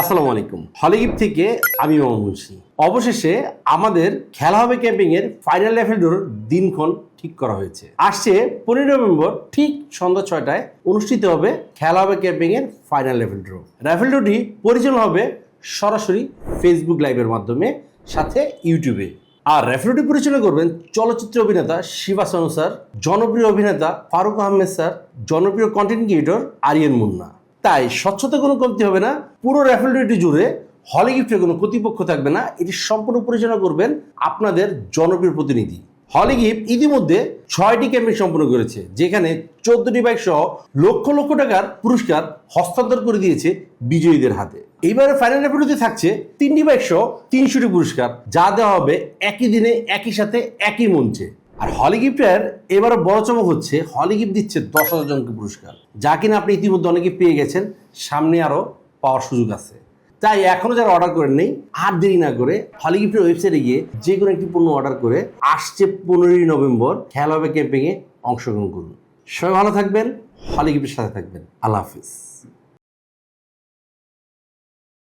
আসসালামু আলাইকুম। হলিগিপ থেকে আমি মোহাম্মদ মুন্সি। অবশেষে আমাদের খেলা হবে ক্যাম্পিং এর ফাইনাল লেভেল দিনক্ষণ ঠিক করা হয়েছে। আসছে পনেরো নভেম্বর ঠিক সন্ধ্যা ছয়টায় অনুষ্ঠিত হবে খেলা হবে ক্যাম্পিং এর ফাইনাল লেভেল ড্র ড্রটি পরিচালনা হবে সরাসরি ফেসবুক লাইভের মাধ্যমে, সাথে ইউটিউবে আর রেফারিটি পরিচালনা করবেন চলচ্চিত্র অভিনেতা শিবা সানু স্যার, জনপ্রিয় অভিনেতা ফারুক আহমেদ স্যার, জনপ্রিয় কন্টেন্ট ক্রিয়েটর আরিয়ান মুন্না। তাই স্বচ্ছতা কোনো কমতি হবে না, পুরো রেফারিটি জুড়ে হলে গিফটের কোনো কর্তৃপক্ষ থাকবে না, এটি সম্পূর্ণ পরিচালনা করবেন আপনাদের জনপ্রিয় প্রতিনিধি। হলে গিফট ইতিমধ্যে ছয়টি ক্যাম্পেইন সম্পন্ন করেছে, যেখানে চোদ্দটি বাইক সহ লক্ষ লক্ষ টাকার পুরস্কার হস্তান্তর করে দিয়েছে বিজয়ীদের হাতে। এইবারে ফাইনাল রেফারিতে থাকছে তিনটি বাইক সহ তিনশোটি পুরস্কার, যা দেওয়া হবে একই দিনে, একই সাথে, একই মঞ্চে। আর হলি গিফটের এবারও বড় চমক হচ্ছে, হলি গিফট দিচ্ছে দশ হাজার জনকে পুরস্কার, যা কিনা আপনি ইতিমধ্যে অনেকে পেয়ে গেছেন, সামনে আরও পাওয়ার সুযোগ আছে। তাই এখনও যারা অর্ডার করেন নেই, আর দেরি না করে হলি গিফটের ওয়েবসাইটে গিয়ে যে কোনো একটি পণ্য অর্ডার করে আসছে পনেরোই নভেম্বর খেলা হবে ক্যাম্পেইনে অংশগ্রহণ করুন। সবাই ভালো থাকবেন, হলি গিফটের সাথে থাকবেন। আল্লাহ হাফিজ।